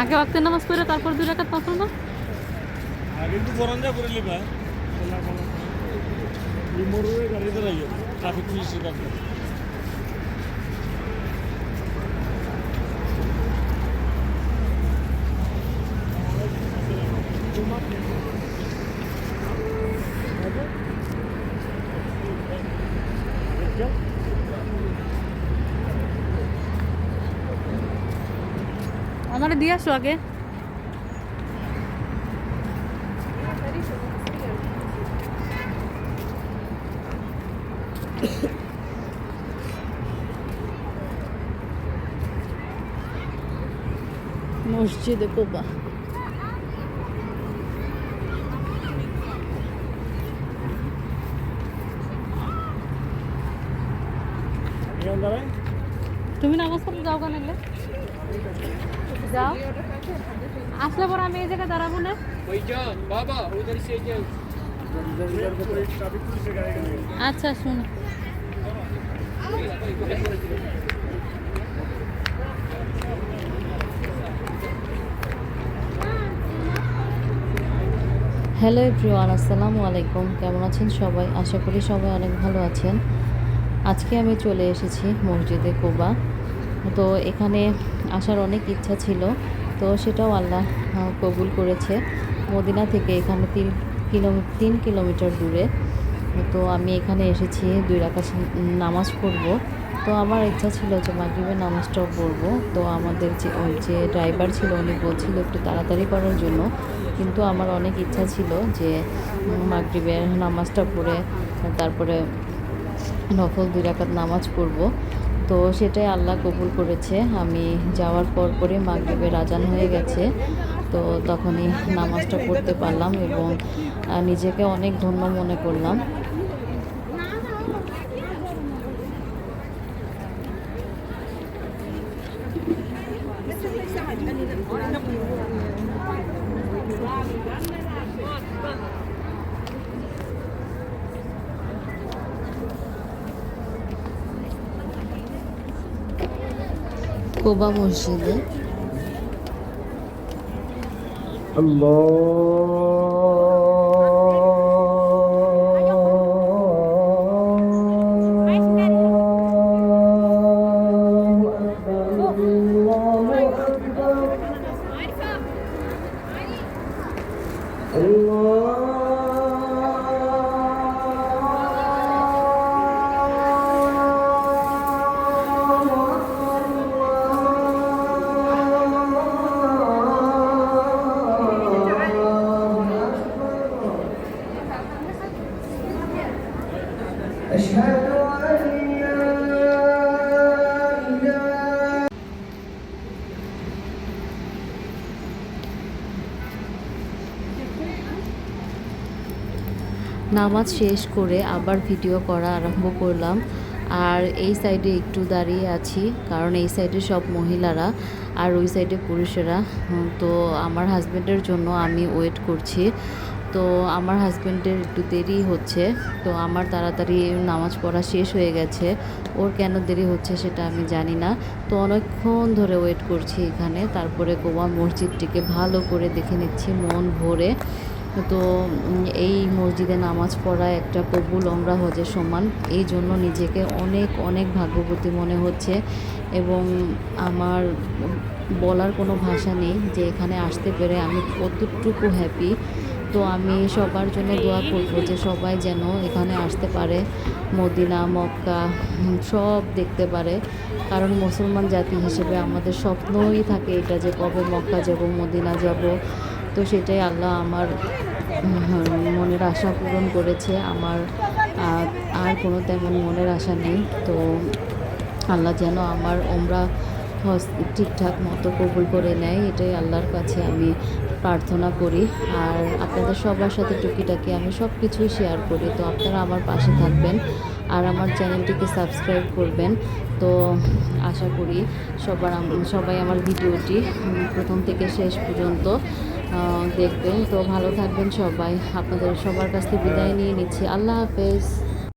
আগে ওয়াক্তের নামাজ পড়ে তারপর দুই রাকাত নফল না আগে একটু যা করে লিবা ট্রাফিক পুলিশের কাছে। আমার দিয়ে আসো আগে। মসজিদে কোবা। এখান তুমি নামাজ পড়তে যাও কেন যাও। আসলে পর আমি এই জায়গায় দাঁড়াবো না। আচ্ছা শুনো। হ্যালো এভরিওয়ান আসসালামু আলাইকুম। কেমন আছেন সবাই? আশা করি সবাই অনেক ভালো আছেন। আজকে আমি চলে এসেছি মসজিদে কোবা। তো এখানে আসার অনেক ইচ্ছা ছিল। তো সেটাও আল্লাহ কবুল করেছে। মদিনা থেকে এখানে তিন কিলোমি তিন কিলোমিটার দূরে। তো আমি এখানে এসেছি, দুই রাকাত নামাজ পড়ব। তো আমার ইচ্ছা ছিল যে মাগরিবের নামাজটাও পড়ব। তো আমাদের যে, ওই যে ড্রাইভার ছিল, উনি বলছিল একটু তাড়াতাড়ি করার জন্য। কিন্তু আমার অনেক ইচ্ছা ছিল যে মাগরিবের নামাজটা পড়ে, তারপরে নফল দুই রাকাত নামাজ পড়ব। তো সেটাই আল্লাহ কবুল করেছে। আমি যাওয়ার পর পরে মাগরীবের আজান হয়ে গেছে। তো তখনই নামাজটা পড়তে পারলাম এবং নিজেকে অনেক ধন্য মনে করলাম। 뽑아보시네. Allah. Allah. নামাজ শেষ করে আবার ভিডিও করা আরম্ভ করলাম। আর এই সাইডে একটু দাঁড়িয়ে আছি, কারণ এই সাইডে সব মহিলারা আর ওই সাইডে পুরুষেরা। তো আমার হাজব্যান্ডের জন্য আমি ওয়েট করছি। তো আমার হাজব্যান্ডের একটু দেরি হচ্ছে, তো আমার তাড়াতাড়ি নামাজ পড়া শেষ হয়ে গেছে। ওর কেন দেরি হচ্ছে সেটা আমি জানি না। তো অনেকক্ষণ ধরে ওয়েট করছি এখানে, তারপরে গোয়া মসজিদটিকে ভালো করে দেখে নিচ্ছি, মন ভরে। তো এই মসজিদে নামাজ পড়া একটা কবুল ওমরা হজের সমান এই জন্য নিজেকে অনেক অনেক ভাগ্যবতী মনে হচ্ছে এবং আমার বলার কোনো ভাষা নেই যে এখানে আসতে পেরে আমি কতটুকু হ্যাপি তো আমি সবার জন্য দোয়া করব যে সবাই যেন এখানে আসতে পারে, মদিনা, মক্কা, সব দেখতে পারে। কারণ মুসলমান জাতি হিসেবে আমাদের স্বপ্নই থাকে এটা যে কবে মক্কা যাব, মদিনা যাব। তো সেটাই আল্লাহ আমার মনের আশা পূরণ করেছে। আমার আর কোনো তেমন মনের আশা নেই। তো আল্লাহ যেন আমার ওমরা ঠিকঠাক মতো কবুল করে নেয়, এটাই আল্লাহর কাছে আমি প্রার্থনা করি। আর আপনাদের সবার সাথে টুকিটাকি আমি সব কিছুই শেয়ার করি। তো আপনারা আমার পাশে থাকবেন। আর আমার চ্যানেলটিকে সাবস্ক্রাইব করবেন। তো আশা করি সবার সবাই আমার ভিডিওটি প্রথম থেকে শেষ পর্যন্ত দেখবেন। তো ভালো থাকবেন সবাই। আপনাদের সবার কাছ থেকে বিদায় নিয়ে নিচ্ছি। আল্লাহ হাফেজ।